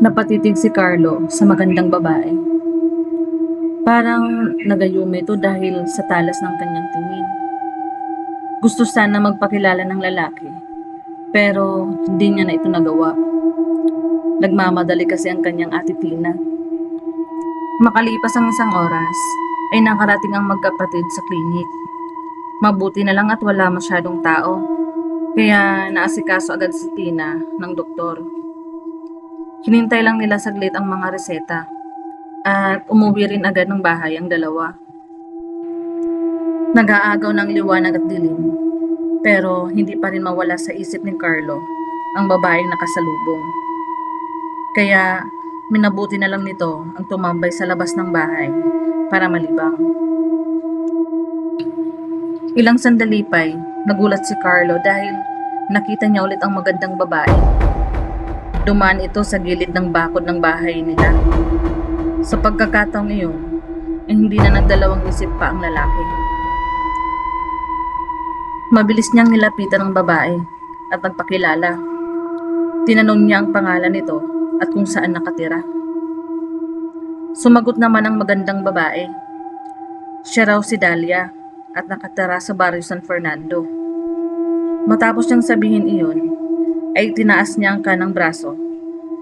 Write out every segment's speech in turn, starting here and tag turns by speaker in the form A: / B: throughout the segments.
A: Napatitig si Carlo sa magandang babae. Parang nagayume ito dahil sa talas ng kanyang tingin. Gusto sana magpakilala ng lalaki, pero hindi niya na ito nagawa. Nagmamadali kasi ang kanyang ate Tina. Makalipas ang isang oras, ay nakarating ang magkapatid sa klinik. Mabuti na lang at wala masyadong tao, kaya naasikaso agad si Tina ng doktor. Hinintay lang nila saglit ang mga reseta at umuwi rin agad ng bahay ang dalawa. Nag-aagaw ng liwanag at dilim pero hindi pa rin mawala sa isip ni Carlo ang babaeng nakasalubong. Kaya minabuti na lang nito ang tumambay sa labas ng bahay para malibang. Ilang sandali pa'y nagulat si Carlo dahil nakita niya ulit ang magandang babae. Dumaan ito sa gilid ng bakod ng bahay nila. Sa pagkakataong iyon, ay hindi na nagdalawang isip pa ang lalaki. Mabilis niyang nilapitan ang babae at nagpakilala. Tinanong niya ang pangalan nito at kung saan nakatira. Sumagot naman ang magandang babae. Siya raw si Dahlia at nakatira sa baryo San Fernando. Matapos niyang sabihin iyon, ay tinaas niya ang kanang braso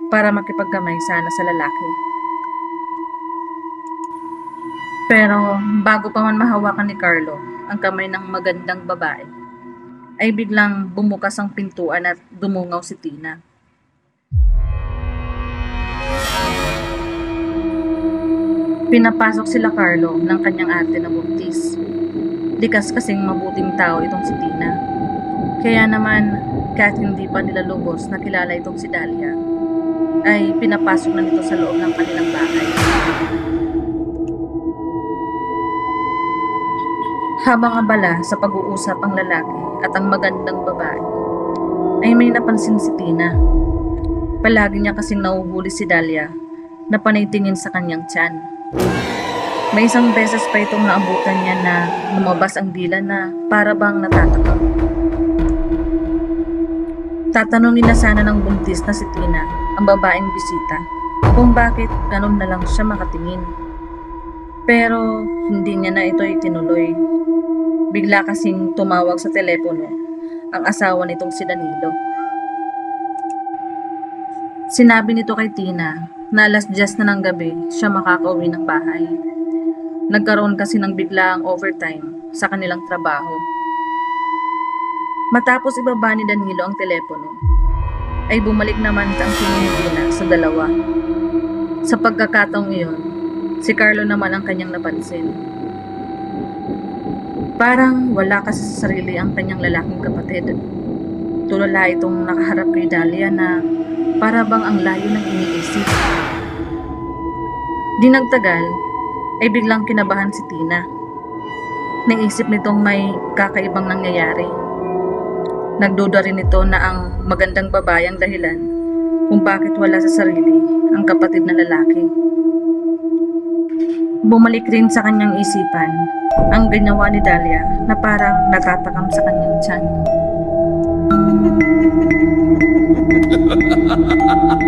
A: para makipagkamay sana sa lalaki. Pero bago pa man mahawakan ni Carlo ang kamay ng magandang babae, ay biglang bumukas ang pintuan at dumungaw si Tina. Pinapasok sila Carlo ng kanyang ate na buntis. Likas kasing mabuting tao itong si Tina. Kaya naman, kahit hindi pa nila lubos nakilala itong si Dahlia, ay pinapasok na nito sa loob ng kanilang bahay. Habang abala sa pag-uusap ang lalaki at ang magandang babae, ay may napansin si Tina. Palagi niya kasing nauhuli si Dahlia na panaytingin sa kanyang tiyan. May isang beses pa itong naabutan niya na lumabas ang dila na para bang natatakam. Tatanungin na sana ng buntis na si Tina, ang babaeng bisita, kung bakit ganun na lang siya makatingin. Pero hindi niya na ito itinuloy. Bigla kasing tumawag sa telepono ang asawa nitong si Danilo. Sinabi nito kay Tina na alas 10 na ng gabi siya makakauwi ng bahay. Nagkaroon kasi ng biglaang overtime sa kanilang trabaho. Matapos ibaba ni Danilo ang telepono, ay bumalik naman ang tingin sa dalawa. Sa pagkakataong iyon, si Carlo naman ang kanyang napansin. Parang wala kasi sa sarili ang kanyang lalaking kapatid. Tulala itong nakaharap kay Dahlia na para bang ang layo ng iniisip. Di nagtagal, ay biglang kinabahan si Tina. Naisip nitong may kakaibang nangyayari. Nagduda rin ito na ang magandang babae ang dahilan kung bakit wala sa sarili ang kapatid na lalaki. Bumalik rin sa kanyang isipan ang ginawa ni Dahlia na parang natatakam sa kanyang tiyan.